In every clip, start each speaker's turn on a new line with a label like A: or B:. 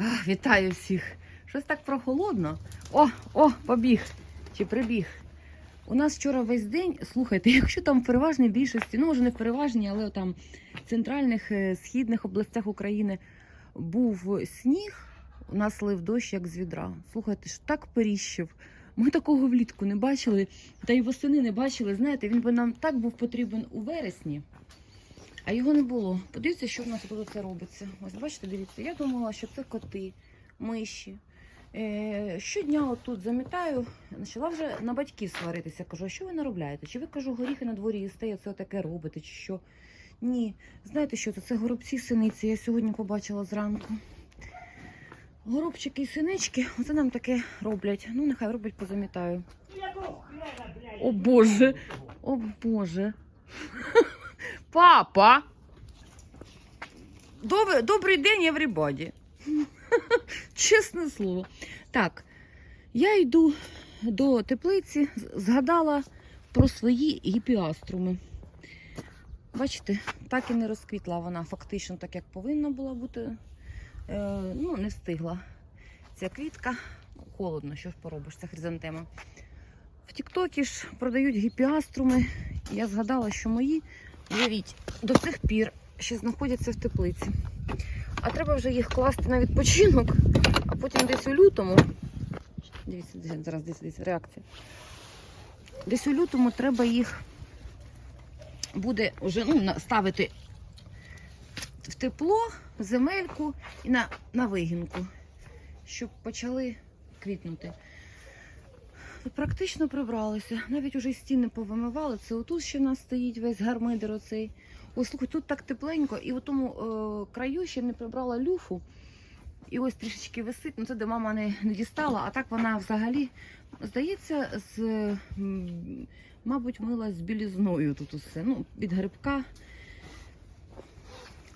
A: Ах, вітаю всіх. Щось так прохолодно. О, о, побіг. Чи прибіг. У нас вчора весь день, слухайте, якщо там в переважній більшості, ну може не в переважній, але там в центральних е, східних областях України був сніг, у нас лив дощ як з відра. Слухайте, ж так періщив. Ми такого влітку не бачили, та й восени не бачили. Знаєте, він би нам так був потрібен у вересні, а його не було. Подивіться, що в нас тут це робиться. Ось бачите, дивіться, я думала, що це коти, миші. Е, щодня отут замітаю, почала вже на батьків сваритися. Кажу, а що ви наробляєте? Чи ви кажу, горіхи на дворі їсте, і це таке робите, чи що? Ні. Знаєте що це? Це горобці синиці. Я сьогодні побачила зранку. Горобчики і синички, оце нам таке роблять. Ну, нехай роблять, позамітаю. О Боже! О Боже. Папа! Добрий, добрий день, everybody. Чесне слово. Так, я йду до теплиці, згадала про свої гіпіаструми. Бачите, так і не розквітла вона фактично так, як повинна була бути. Е, ну, не встигла. Ця квітка. Холодно, що ж поробиш, це хризантема. В Тіктокі ж продають гіпіаструми. Я згадала, що мої, уявіть, до цих пір ще знаходяться в теплиці. А треба вже їх класти на відпочинок, а потім десь у лютому. Дивіться, зараз дивіться, дивіться, реакція. Десь у лютому треба їх буде вже ну, ставити в тепло, в земельку і на, на вигінку, щоб почали квітнути. Практично прибралися. Навіть уже стіни повимивали. Це отут ще в нас стоїть весь гармидер оцей. Ось слухай, тут так тепленько, і в тому е, краю ще не прибрала люфу. І ось трішечки висить, ну це де мама не, не дістала, а так вона взагалі, здається, з, мабуть, мила з білізною тут усе. Ну, від грибка.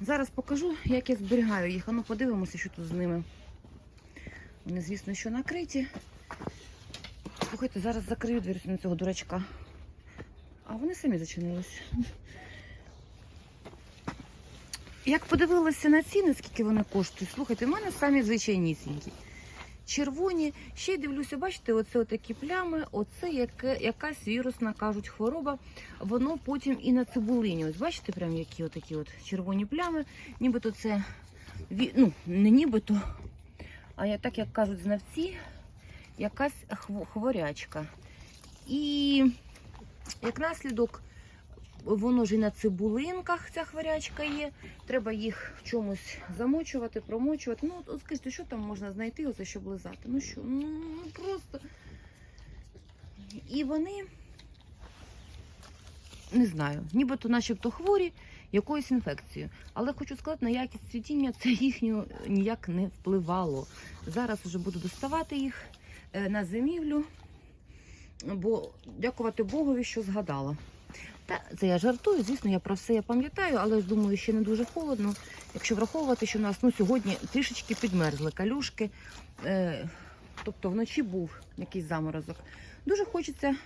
A: Зараз покажу, як я зберігаю їх. А ну подивимося, що тут з ними. Вони, звісно, що накриті. Слухайте, зараз закрию двері на цього дурачка. А вони самі зачинились. Як подивилася на ціни, скільки вони коштують, слухайте, в мене самі звичайнісінькі. Червоні, ще й дивлюся, бачите, оце такі плями, оце яке, якась вірусна, кажуть, хвороба. Воно потім і на цибулині. Ось бачите, прям які отакі от червоні плями. Нібито це, ну, не нібито, а я так як кажуть знавці, якась хворячка. І як наслідок, воно ж і на цибулинках ця хворячка є. Треба їх в чомусь замочувати, промочувати. Ну, от, скажіть, що там можна знайти, оце, щоб лизати? Ну що, ну ну, просто. І вони, не знаю, нібито начебто хворі якоюсь інфекцією. Але хочу сказати, на якість цвітіння це їхню ніяк не впливало. Зараз вже буду доставати їх на зимівлю, бо дякувати Богові, що згадала. Та це я жартую, звісно, я про все я пам'ятаю, але думаю, ще не дуже холодно. Якщо враховувати, що у нас ну, сьогодні трішечки підмерзли калюшки, е, тобто вночі був якийсь заморозок. Дуже хочеться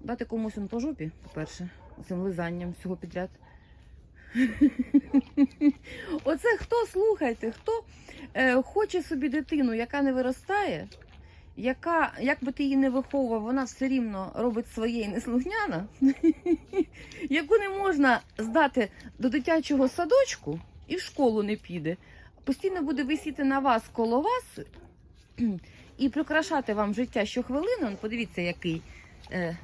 A: дати комусь по жопі, по-перше, цим лизанням всього підряд. Оце хто слухайте, хто е, хоче собі дитину, яка не виростає, яка, як би ти її не виховував, вона все рівно робить своє і неслухняна, яку не можна здати до дитячого садочку і в школу не піде, постійно буде висіти на вас коло вас і прикрашати вам життя щохвилину. Подивіться, який е,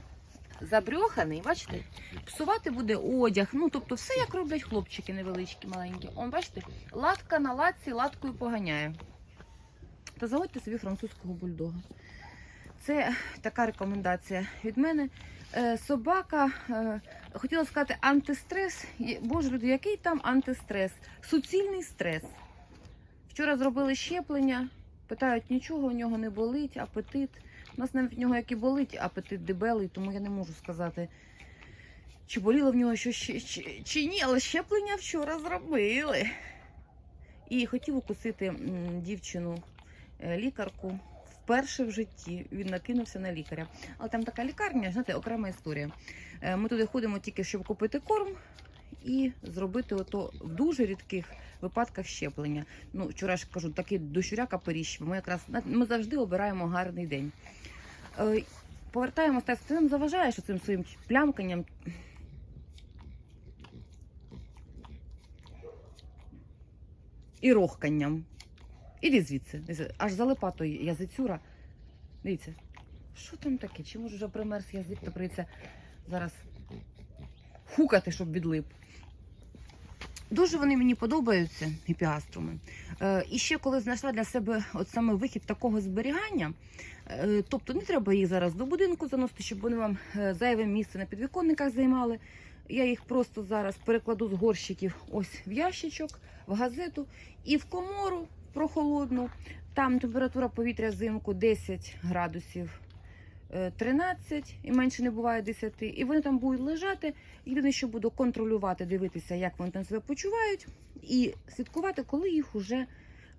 A: забрьоханий, бачите? Псувати буде одяг. Ну, тобто, все як роблять хлопчики невеличкі, маленькі. Он, бачите, латка на латці латкою поганяє. Та заводьте собі французького бульдога. Це така рекомендація від мене. Е, собака, е, хотіла сказати, антистрес. Боже, люди, який там антистрес? Суцільний стрес. Вчора зробили щеплення, питають, нічого у нього не болить, апетит. У нас навіть в нього як і болить, апетит дебелий, тому я не можу сказати, чи боліло в нього що чи, чи, чи ні, але щеплення вчора зробили. І хотів укусити дівчину лікарку. Вперше в житті він накинувся на лікаря. Але там така лікарня, знаєте, окрема історія. Е, Ми туди ходимо тільки, щоб купити корм і зробити ото в дуже рідких випадках щеплення. Ну, вчора ж кажу, такий дощуряка поріщ. Ми якраз ми завжди обираємо гарний день. Е, Повертаємося, ти нам заважаєш цим своїм плямканням. І рохканням. Іди звідси. Аж залипа той язицюра. Дивіться, що там таке? Чи може вже примерз язик, то прийдеться зараз хукати, щоб відлип. Дуже вони мені подобаються, гіпіаструми. Е, і ще коли знайшла для себе от саме вихід такого зберігання, е, тобто не треба їх зараз до будинку заносити, щоб вони вам е, зайве місце на підвіконниках займали. Я їх просто зараз перекладу з горщиків ось в ящичок, в газету і в комору прохолодну. Там температура повітря взимку 10 градусів. е, 13 і менше не буває 10. І вони там будуть лежати. Єдине, що буду контролювати, дивитися, як вони там себе почувають, і слідкувати, коли їх вже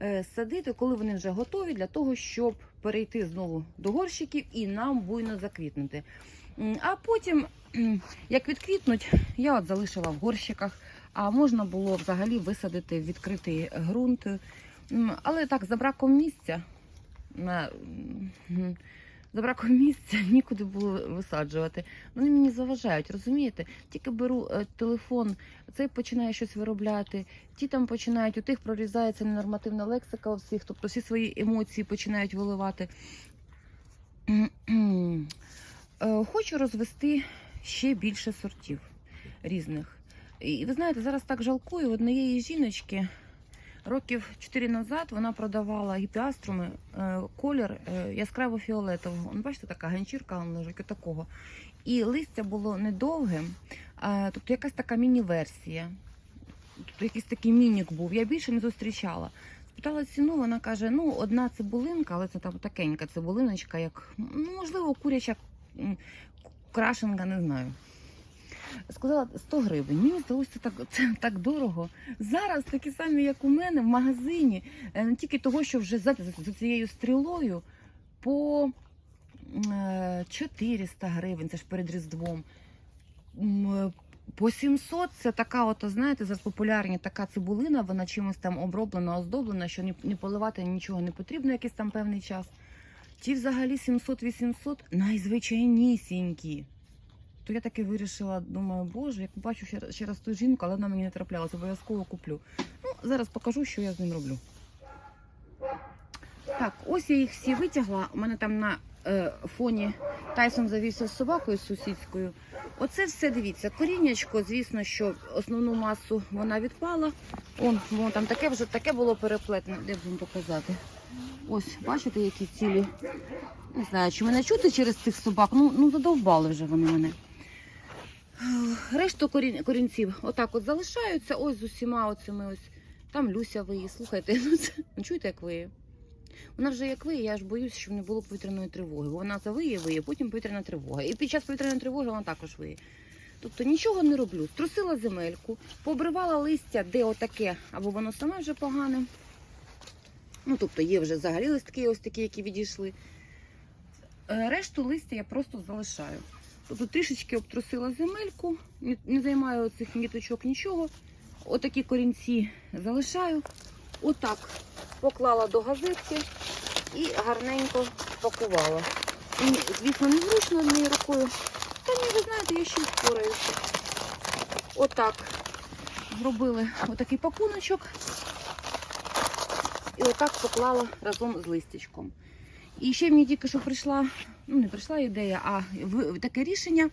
A: е, садити, коли вони вже готові для того, щоб перейти знову до горщиків і нам буйно заквітнути. А потім, як відквітнуть, я от залишила в горщиках, а можна було взагалі висадити відкритий ґрунт. Але так, за браком місця. на- За браком місця нікуди було висаджувати. Вони мені заважають, розумієте? Тільки беру е, телефон, цей починає щось виробляти, ті там починають, у тих прорізається ненормативна лексика у всіх, тобто всі свої емоції починають виливати. Е, Хочу розвести ще більше сортів різних. І ви знаєте, зараз так жалкую однієї жіночки. Років 4 назад вона продавала гіпіаструми, е, колір е, яскраво фіолетового. Ну, бачите, така ганчірка вон лежить. І листя було недовге, а, тобто якась така міні-версія. Тобто якийсь такий мінік був. Я більше не зустрічала. Спитала ціну, вона каже: ну, одна цибулинка, але це там такенька цибулиночка, як, ну, можливо, куряча крашенка, не знаю. Сказала 100 гривень. Мені здалося так, це так дорого. Зараз такі самі, як у мене, в магазині, е, не тільки того, що вже за, за, цією стрілою по е, 400 гривень, це ж перед Різдвом. Е, По 700 це така, от, знаєте, зараз популярні така цибулина, вона чимось там оброблена, оздоблена, що ні поливати нічого не потрібно якийсь там певний час. Ті взагалі 700-800 найзвичайнісінькі. То я таки вирішила, думаю, боже, як бачу ще, ще раз ту жінку, але вона мені не траплялася, обов'язково куплю. Ну, зараз покажу, що я з ним роблю. Так, ось я їх всі витягла. У мене там на е, фоні Тайсон завівся з собакою сусідською. Оце все дивіться. Коріннячко, звісно, що основну масу вона відпала. Он, воно там таке вже таке було переплетене. Де б вам показати? Ось, бачите, які цілі. Не знаю, чи мене чути через цих собак. Ну, ну задовбали вже вони мене. Решту корін, корінців отак от залишаються. Ось з усіма оцими ось. Там Люся виє. Слухайте, ну це ну, чуєте, як виє? Вона вже як виє, я ж боюсь, щоб не було повітряної тривоги. Вона це виє, виє, потім повітряна тривога. І під час повітряної тривоги вона також виє. Тобто нічого не роблю. Струсила земельку, побривала листя, де отаке, або воно саме вже погане. Ну, тобто є вже взагалі листки, ось такі, які відійшли. Е, Решту листя я просто залишаю. Тобто трішечки обтрусила земельку, не, займаю цих ніточок нічого. Отакі корінці залишаю. Отак поклала до газетки і гарненько спакувала. І, звісно, незручно однією рукою. Та ні, ви знаєте, я ще впораюся. Отак зробили отакий пакуночок. І отак поклала разом з листячком. І ще мені тільки що прийшла, ну не прийшла ідея, а в- таке рішення,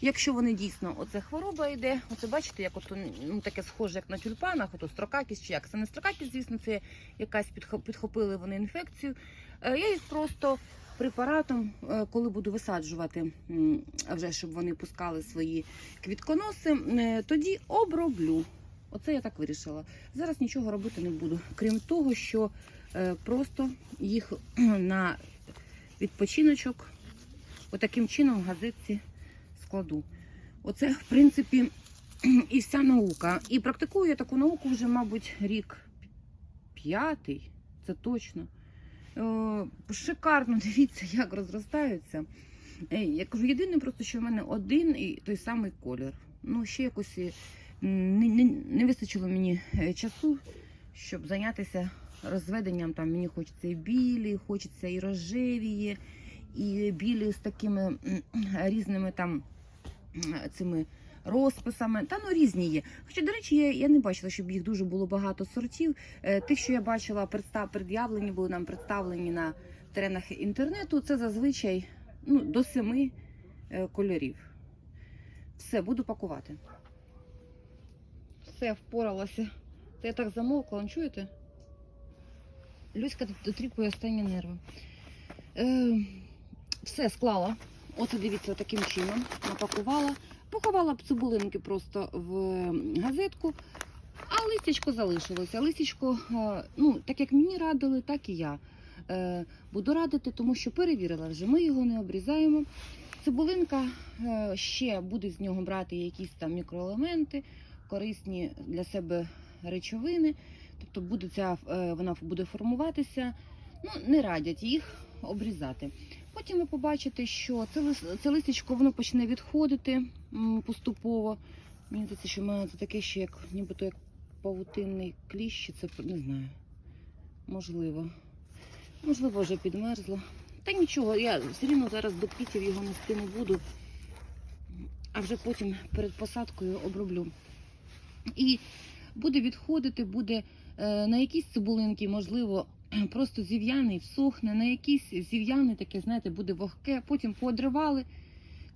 A: якщо вони дійсно, оце хвороба йде, оце бачите, як ото, ну, таке схоже, як на тюльпанах, ото строкакість чи як. Це не строкакість, звісно, це якась підхо- підхопили вони інфекцію. Е, Я їх просто препаратом, е, коли буду висаджувати, вже щоб вони пускали свої квітконоси, е, тоді оброблю. Оце я так вирішила. Зараз нічого робити не буду, крім того, що просто їх на відпочиночок отаким чином в газетці складу. Оце, в принципі, і вся наука. І практикую я таку науку вже, мабуть, рік п'ятий, це точно. Е, Шикарно, дивіться, як розростаються. Е, Я кажу, єдине просто, що в мене один і той самий колір. Ну, ще якось не, не, не вистачило мені е, часу, щоб зайнятися розведенням. Там мені хочеться і білі, хочеться і рожеві, і білі з такими різними там цими розписами. Та ну різні є. Хоча, до речі, я, я не бачила, щоб їх дуже було багато сортів. Е, Тих, що я бачила, представ, пред'явлені були нам представлені на теренах інтернету. Це зазвичай ну, до семи е, кольорів. Все, буду пакувати. Все, впоралася. Та я так замовкла, чуєте? Люська дотріпує останні нерви. Е, все склала. Оце дивіться, таким чином напакувала. Поховала б цибулинки просто в газетку, а листячко залишилося. Листячко, е, ну, так як мені радили, так і я е, буду радити, тому що перевірила вже. Ми його не обрізаємо. Цибулинка е, ще буде з нього брати якісь там мікроелементи, корисні для себе речовини. Тобто буде ця, е, вона буде формуватися. Ну, не радять їх обрізати. Потім ви побачите, що це, це листячко воно почне відходити поступово. Мені здається, що в мене це таке ще як нібито як павутинний кліщ, це не знаю. Можливо. Можливо, вже підмерзло. Та нічого, я все рівно зараз до квітів його нести не буду, а вже потім перед посадкою оброблю. І буде відходити, буде на якісь цибулинки, можливо, просто зів'яний, всохне, на якісь зів'яний, таке, знаєте, буде вогке. Потім поодривали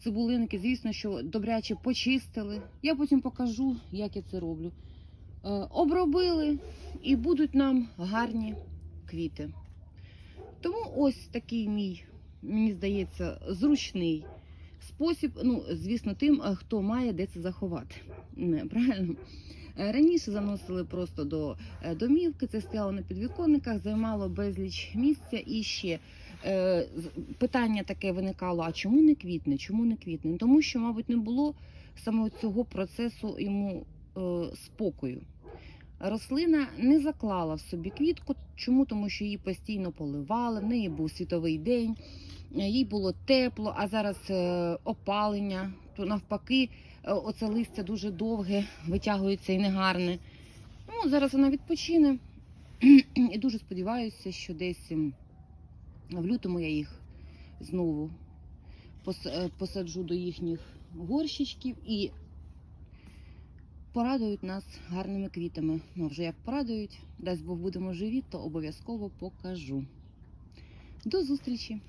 A: цибулинки, звісно, що добряче почистили. Я потім покажу, як я це роблю. Е, обробили і будуть нам гарні квіти. Тому ось такий мій, мені здається, зручний спосіб. Ну, звісно, тим, е, хто має де це заховати. Не, правильно? Е, Раніше заносили просто до е, домівки, це стояло на підвіконниках, займало безліч місця і ще. е, Питання таке виникало: а чому не квітне? Чому не квітне? Тому що, мабуть, не було саме цього процесу йому спокою. Рослина не заклала в собі квітку. Чому? Тому що її постійно поливали, в неї був світовий день, їй було тепло, а зараз опалення, то навпаки, оце листя дуже довге, витягується і негарне. Ну, зараз вона відпочине. І дуже сподіваюся, що десь в лютому я їх знову е, посаджу до їхніх горщичків і порадують нас гарними квітами. Ну, вже як порадують, дасть Бог будемо живі, то обов'язково покажу. До зустрічі!